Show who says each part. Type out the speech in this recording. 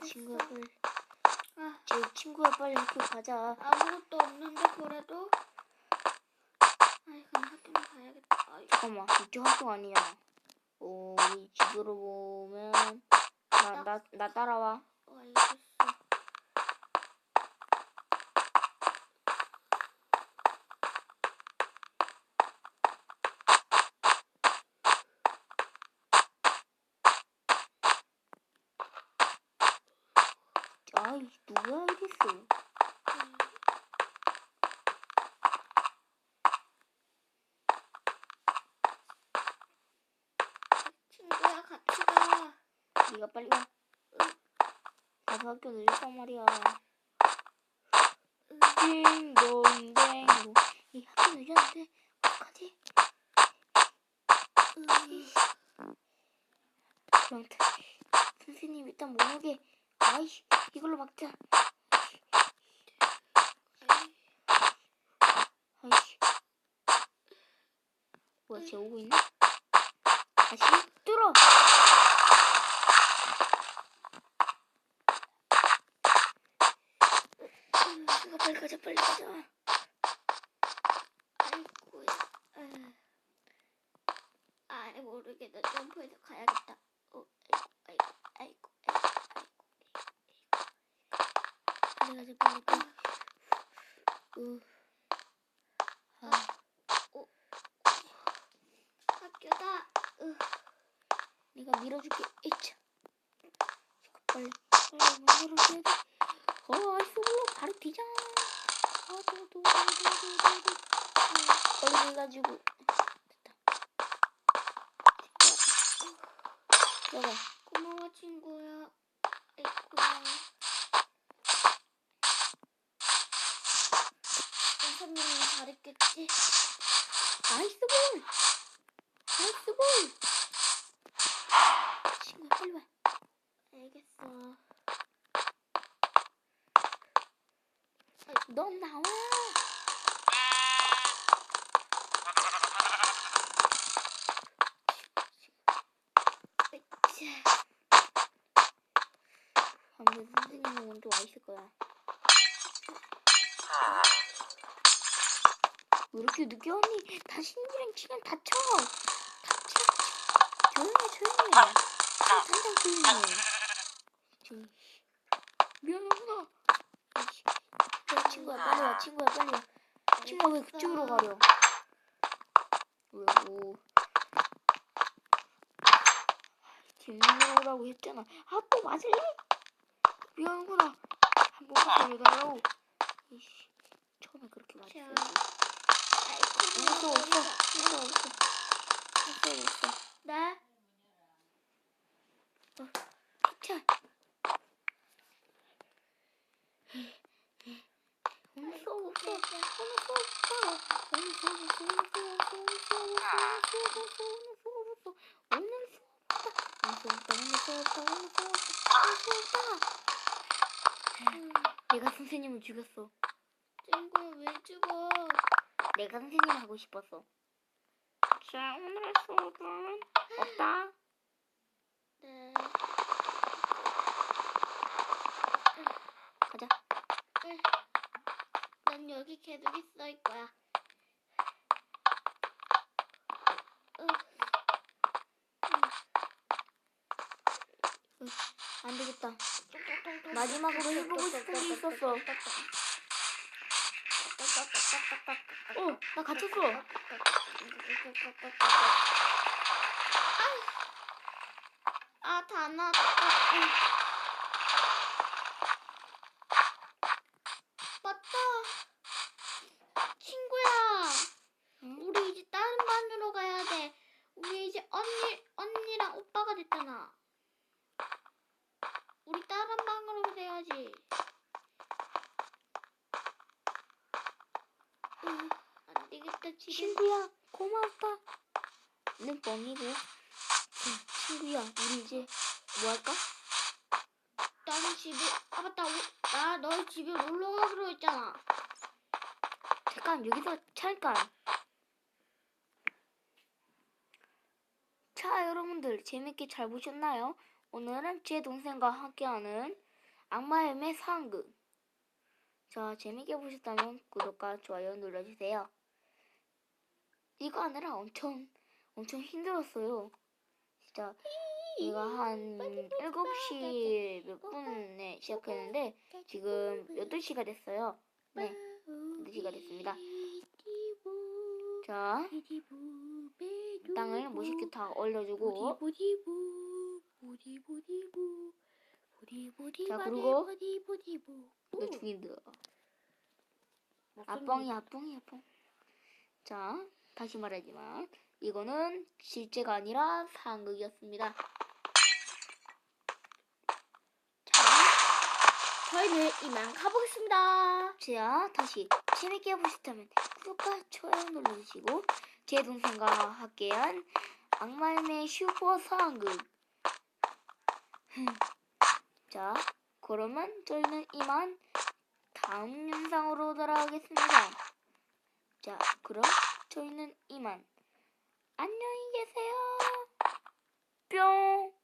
Speaker 1: 빨리
Speaker 2: 아,
Speaker 1: 제 친구야 빨리 학교 가자.
Speaker 2: 아무것도 없는데 그래도. 아이 그럼 학교는 가야겠다. 아이,
Speaker 1: 잠깐만 이쪽 학교 아니잖아 오 우리 집으로 보면 나 나 나 따라와
Speaker 2: 어, 알겠어.
Speaker 1: 아 이 누구야 이랬어?
Speaker 2: 친구야 같이 가.
Speaker 1: 네가 빨리 와. 나도 학교 늦었단 말이야? 딩동댕동 이 학교 늦었는데 어떡하지? 다- 선생님 일단 못 오게 아이씨 이걸로 막자 뭐야 쟤 오고 있나? 다시 뚫어 이거 빨리 가자 빨리 가자
Speaker 2: 아이고야. 아휴. 아이 모르겠다. 점프해서 가야겠다. 어, 아이고, 아이고, 아이고, 아이고,
Speaker 1: 빨리 빨리 으. 아,
Speaker 2: 학교다. 으,
Speaker 1: 내가 밀어줄게. 이거 빨리 빨리 만들어줘야 돼. 어, 블록 바로 뒤져 해가지고. 됐다. 들어가
Speaker 2: 고마워 친구야. 아이고야. 선 생님이 잘했겠지.
Speaker 1: 아이스 볼 아이스 볼 친구야 빨리 와
Speaker 2: 알겠어.
Speaker 1: 넌 나와. 아무래도 선생님이 먼저 와 있을 거야 왜 이렇게 늦게 왔니? 당신이랑 지금 다쳐. 다쳐. 조용히 해 조용히 해. 당장 조용히 해. 지금 미안하구나. 그래 친구야 빨리 와 친구야 빨리 와. 친구야 왜 그쪽으로 가려? 왜뭐 뒷문으로 오라고 했잖아. 아 또 맞을래? 미안하구나 한 번만 해달라고. 이씨. 처음에 그렇게
Speaker 2: 아이고.
Speaker 1: 없어 없어 없어 없어 없어 없어 나자 오늘 수업 없어 내가 선생님을 죽였어
Speaker 2: 친구야 왜 죽어?
Speaker 1: 내가 선생님 하고 싶었어 자 오늘의 수업은 없다
Speaker 2: 네.
Speaker 1: 가자
Speaker 2: 난 여기 계속 있을 거야. 으,
Speaker 1: 안 되겠다. 마지막으로 해보고 싶은 게 있었어. 어, 나 갇혔어.
Speaker 2: 아, 다 나왔다. 맞다. 친구야,
Speaker 1: 응?
Speaker 2: 우리 이제 다른 반으로 가야 돼. 우리 이제 언니, 언니랑 오빠가 됐잖아. 우리 다른 방으로 가야지. 으, 안 되겠다, 지금.
Speaker 1: 친구야, 고맙다. 는 뻥이고. 응, 친구야, 우리 이제 뭐 할까?
Speaker 2: 나는 집에, 아, 맞다. 우- 나 너희 집에 놀러 가기로 했잖아.
Speaker 1: 잠깐 여기서 잠깐. 자, 여러분들 재밌게 잘 보셨나요? 오늘은 제 동생과 함께하는 악마의 매 상극. 자, 재밌게 보셨다면 구독과 좋아요 눌러주세요. 이거 하느라 엄청, 엄청 힘들었어요. 진짜, 이거 한 7시 몇 분에 시작했는데, 지금 8시가 됐어요. 네, 8시가 됐습니다. 자, 땅을 멋있게 다 올려주고, 자, 그리고 이거 죽인다. 아뻥이 아뻥이 아뻥. 자, 다시 말하지만 이거는 실제가 아니라 상극이었습니다. 자,
Speaker 2: 저희는 이만 가보겠습니다.
Speaker 1: 자, 다시 재밌게 보셨다면 구독과 좋아요 눌러주시고 제 동생과 함께한 악마의 슈퍼 상극. 자, 그러면 저희는 이만 다음 영상으로 돌아오겠습니다. 자, 그럼 저희는 이만 안녕히 계세요. 뿅.